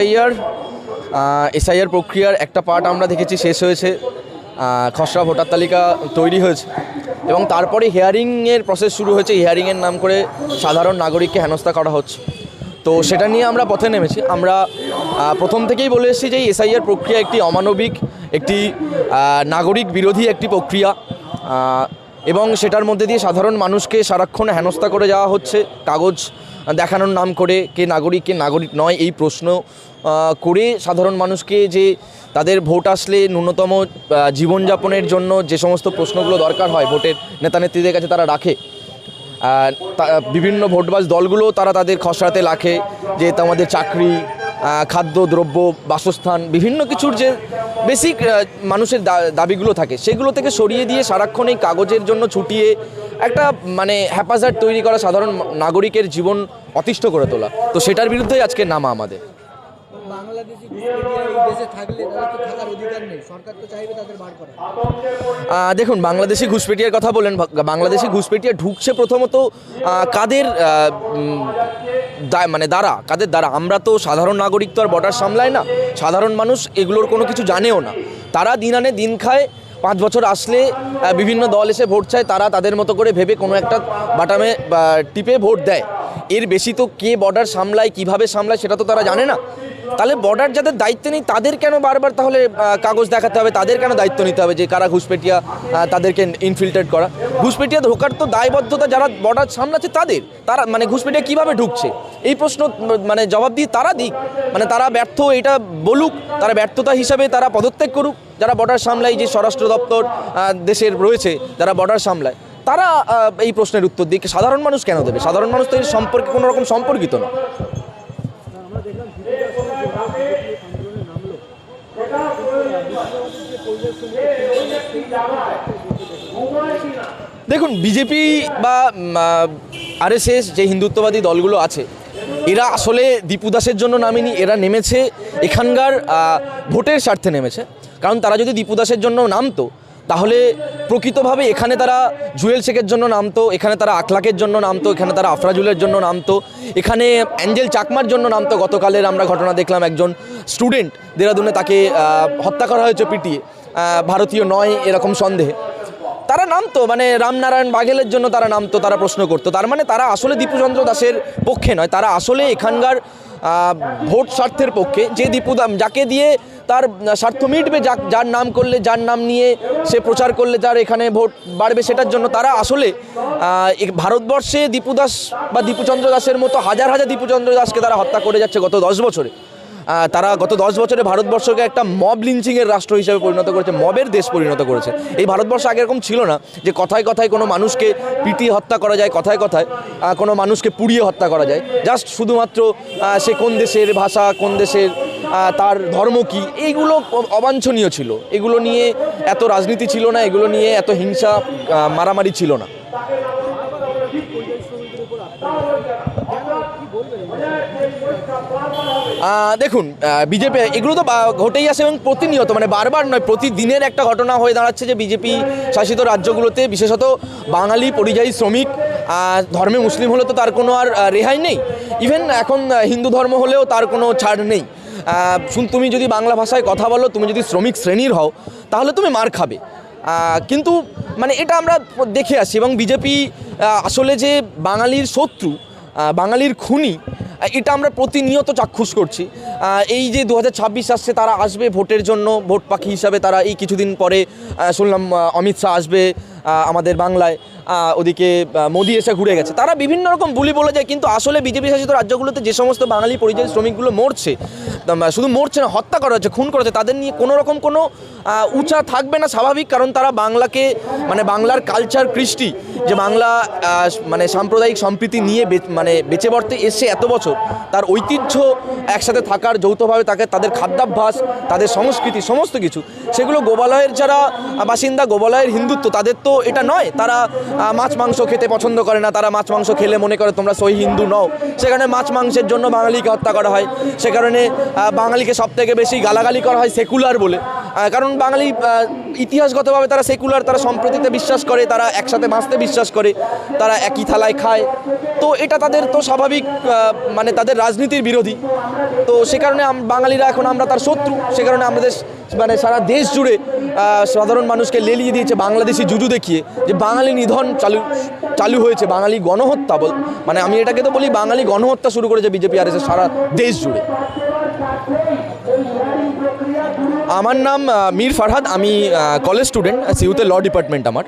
SIR SIR প্রক্রিয়ার একটা part আমরা দেখেছি, শেষ হয়েছে খসড়া ভোটার তালিকা তৈরি হয়েছে এবং তারপরে হিয়ারিংয়ের প্রসেস শুরু হয়েছে। হিয়ারিংয়ের নাম করে সাধারণ নাগরিককে হেনস্থা করা হচ্ছে। তো সেটা নিয়ে আমরা পথে নেমেছি। আমরা প্রথম থেকেই বলে এসেছি যে এসআইআর প্রক্রিয়া একটি অমানবিক, একটি নাগরিক বিরোধী একটি প্রক্রিয়া এবং সেটার মধ্যে দিয়ে সাধারণ মানুষকে সারাক্ষণ হেনস্থা করে যাওয়া হচ্ছে। কাগজ দেখানোর নাম করে কে নাগরিক কে নাগরিক নয় এই প্রশ্ন করে সাধারণ মানুষকে যে তাদের ভোট আসলে ন্যূনতম জীবনযাপনের জন্য যে সমস্ত প্রশ্নগুলো দরকার হয় ভোটের নেতানেত্রীদের কাছে তারা রাখে। বিভিন্ন ভোটবাজ দলগুলো তারা তাদের খসড়াতে রাখে যে তোমাদের চাকরি খাদ্য, দ্রব্য, বাসস্থান, বিভিন্ন কিছুর যে বেসিক মানুষের দা- দাবিগুলো থাকে। সেগুলো থেকে সরিয়ে দিয়ে সারাক্ষণ এই কাগজের জন্য ছুটিয়ে একটা মানে হ্যাপাজার্ড তৈরি করা সাধারণ নাগরিকের জীবন অতিষ্ঠ করে তোলা। তো সেটার বিরুদ্ধেই আজকে নামা আমাদের। দেখুন বাংলাদেশি ঘুষপেটিয়ার কথা বলেন বাংলাদেশি ঘুষপেটিয়া ঢুকছে প্রথমত কাদের মানে দ্বারা, কাদের দ্বারা? আমরা তো সাধারণ নাগরিক তো আর বর্ডার সামলায় না। সাধারণ মানুষ এগুলোর কোনো কিছু জানেও না। তারা দিন আনে দিন খায়, পাঁচ বছর আসলে বিভিন্ন দল এসে ভোট চায়, তারা তাদের মতো করে ভেবে কোনো একটা বাটামে টিপে ভোট দেয়। এর বেশি তো কে বর্ডার সামলায়, কীভাবে সামলায় সেটা তো তারা জানে না। তাহলে বর্ডার যাদের দায়িত্ব নেই, তাদের কেন বারবার তাহলে কাগজ দেখাতে হবে? তাদের কেন দায়িত্ব নিতে হবে যে কারা ঘুষপেটিয়া তাদেরকে ইনফিল্ট্রেট করা? ঘুষপেটিয়া ঢোকার তো দায়বদ্ধতা যারা বর্ডার সামলাচ্ছে তাদের। তারা মানে ঘুষপেটিয়া কীভাবে ঢুকছে? এই প্রশ্ন মানে জবাব দিয়ে তারা দিক। মানে তারা ব্যর্থ, এটা বলুক। তারা ব্যর্থতা হিসাবে তারা পদত্যাগ করুক। যারা বর্ডার সামলায়, যে স্বরাষ্ট্র দপ্তর দেশের রয়েছে, যারা বর্ডার সামলায়। তারা এই প্রশ্নের উত্তর দিক সাধারণ মানুষ কেন দেবে? সাধারণ মানুষ তো এর সম্পর্কে কোনো রকম সম্পর্কিত না। দেখুন, বিজেপি বা আরএসএস যে হিন্দুত্ববাদী দলগুলো আছে, এরা আসলে দীপু দাসের জন্য নামেনি, এরা নেমেছে এখানকার ভোটের স্বার্থে নেমেছে। কারণ তারা যদি দীপু দাসের জন্য নামতো তাহলে প্রকৃতভাবে এখানে তারা জুয়েল শেখের জন্য নামতো, এখানে তারা আখলাকের জন্য নামতো, এখানে তারা আফরাজুলের জন্য নামতো, এখানে অ্যাঞ্জেল চাকমার জন্য নামতো। গতকালের আমরা ঘটনা দেখলাম একজন স্টুডেন্ট দেরাদুনে তাকে হত্যা করা হয়েছে পিটিয়ে ভারতীয় নয় এরকম সন্দেহে। তারা নামতো মানে রামনারায়ণ বাঘেলের জন্য তারা নামতো, তারা প্রশ্ন করতো। তার মানে তারা আসলে দীপুচন্দ্র দাসের পক্ষে নয়, তারা আসলে এখানকার ভোট স্বার্থের পক্ষে যে দীপুদাম যাকে দিয়ে তার স্বার্থ মিটবে, যা, যার নাম করলে, যার নাম নিয়ে সে প্রচার করলে তার এখানে ভোট বাড়বে, সেটার জন্য তারা আসলে ভারতবর্ষে দীপু দাস বা দীপুচন্দ্র দাসের মতো হাজার হাজার দীপুচন্দ্র দাসকে তারা হত্যা করে যাচ্ছে গত দশ বছরে। তারা গত দশ বছরে ভারতবর্ষকে একটা মব লিঞ্চিংয়ের রাষ্ট্র হিসেবে পরিণত করেছে, মবের দেশ পরিণত করেছে। এই ভারতবর্ষ আগে এরকম ছিল না যে কথায় কথায় কোনো মানুষকে পিটিয়ে হত্যা করা যায়, কথায় কথায় কোনো মানুষকে পুড়িয়ে হত্যা করা যায়। জাস্ট শুধুমাত্র সে কোন দেশের ভাষা, কোন দেশের তার ধর্ম কি, এইগুলো অবাঞ্ছনীয় ছিল। এগুলো নিয়ে এত রাজনীতি ছিল না, এগুলো নিয়ে এত হিংসা মারামারি ছিল না। দেখুন বিজেপি, এগুলো তো ঘটেই আসে এবং প্রতিনিয়ত মানে বারবার নয়, প্রতিদিনের একটা ঘটনা হয়ে দাঁড়াচ্ছে যে বিজেপি শাসিত রাজ্যগুলোতে, বিশেষত বাঙালি পরিযায়ী শ্রমিক ধর্মে মুসলিম হলে তো তার কোনো আর রেহাই নেই। ইভেন এখন হিন্দু ধর্ম হলেও তার কোনো ছাড় নেই। শুন, তুমি যদি বাংলা ভাষায় কথা বলো, তুমি যদি শ্রমিক শ্রেণির হও, তাহলে তুমি মার খাবে। কিন্তু মানে এটা আমরা দেখে আসি এবং বিজেপি আসলে যে বাঙালির শত্রু বাঙালির খুনি এটা আমরা প্রতিনিয়ত চাক্ষুষ করছি। এই যে দু হাজার ছাব্বিশ আসছে, তারা আসবে ভোটের জন্য, ভোট পাখি হিসাবে তারা এই কিছুদিন পরে শুনলাম অমিত শাহ আসবে আমাদের বাংলায়। ওদিকে মোদি এসে ঘুরে গেছে। তারা বিভিন্ন রকম বুলি বলে যায়, কিন্তু আসলে বিজেপি শাসিত রাজ্যগুলোতে যে সমস্ত বাঙালি পরিযায়ী শ্রমিকগুলো মরছে শুধু মরছে না, হত্যা করা হচ্ছে, খুন করা হচ্ছে, তাদের নিয়ে কোনো রকম কোনো উঁচা থাকবে না স্বাভাবিক, কারণ তারা বাংলাকে মানে বাংলার কালচার কৃষ্টি, যে বাংলা মানে সাম্প্রদায়িক সম্প্রীতি নিয়ে মানে বেঁচে বর্তে এসে এত বছর, তার ঐতিহ্য একসাথে থাকার যৌথভাবে তাকে তাদের খাদ্যাভ্যাস, তাদের সংস্কৃতি, সমস্ত কিছু, সেগুলো গোবালয়ের যারা বাসিন্দা গোবালয়ের হিন্দুত্ব, তাদের তো এটা নয়, তারা মাছ মাংস খেতে পছন্দ করে না, তারা মাছ মাংস খেলে মনে করে তোমরা সই হিন্দু নও। সেখানে মাছ মাংসের জন্য বাঙালিকে হত্যা করা হয়। সে কারণে বাঙালিকে সব থেকে বেশি গালাগালি করা হয় সেকুলার বলে। কারণ বাঙালি ইতিহাসগতভাবে তারা সেকুলার তারা সম্প্রতিতে বিশ্বাস করে, তারা একসাথে বাঁচতে বিশ্বাস করে, তারা একই থালায় খায়। তো এটা তাদের তো স্বাভাবিক মানে তাদের রাজনীতির বিরোধী। তো সে কারণে বাঙালিরা এখন আমরা তার শত্রু। সে কারণে আমাদের মানে সারা দেশ জুড়ে সাধারণ মানুষকে লেলিয়ে দিয়েছে বাংলাদেশি জুজু দেখিয়ে যে বাঙালি নিধন চালু চালু হয়েছে, বাঙালি গণহত্যা বল মানে আমি এটাকে তো বলি বাঙালি গণহত্যা শুরু করেছে বিজেপি আর সারা দেশ জুড়ে। আমার নাম আহ, মীর ফারহাদ। আমি কলেজ স্টুডেন্ট সিউতে ল ডিপার্টমেন্ট আমার।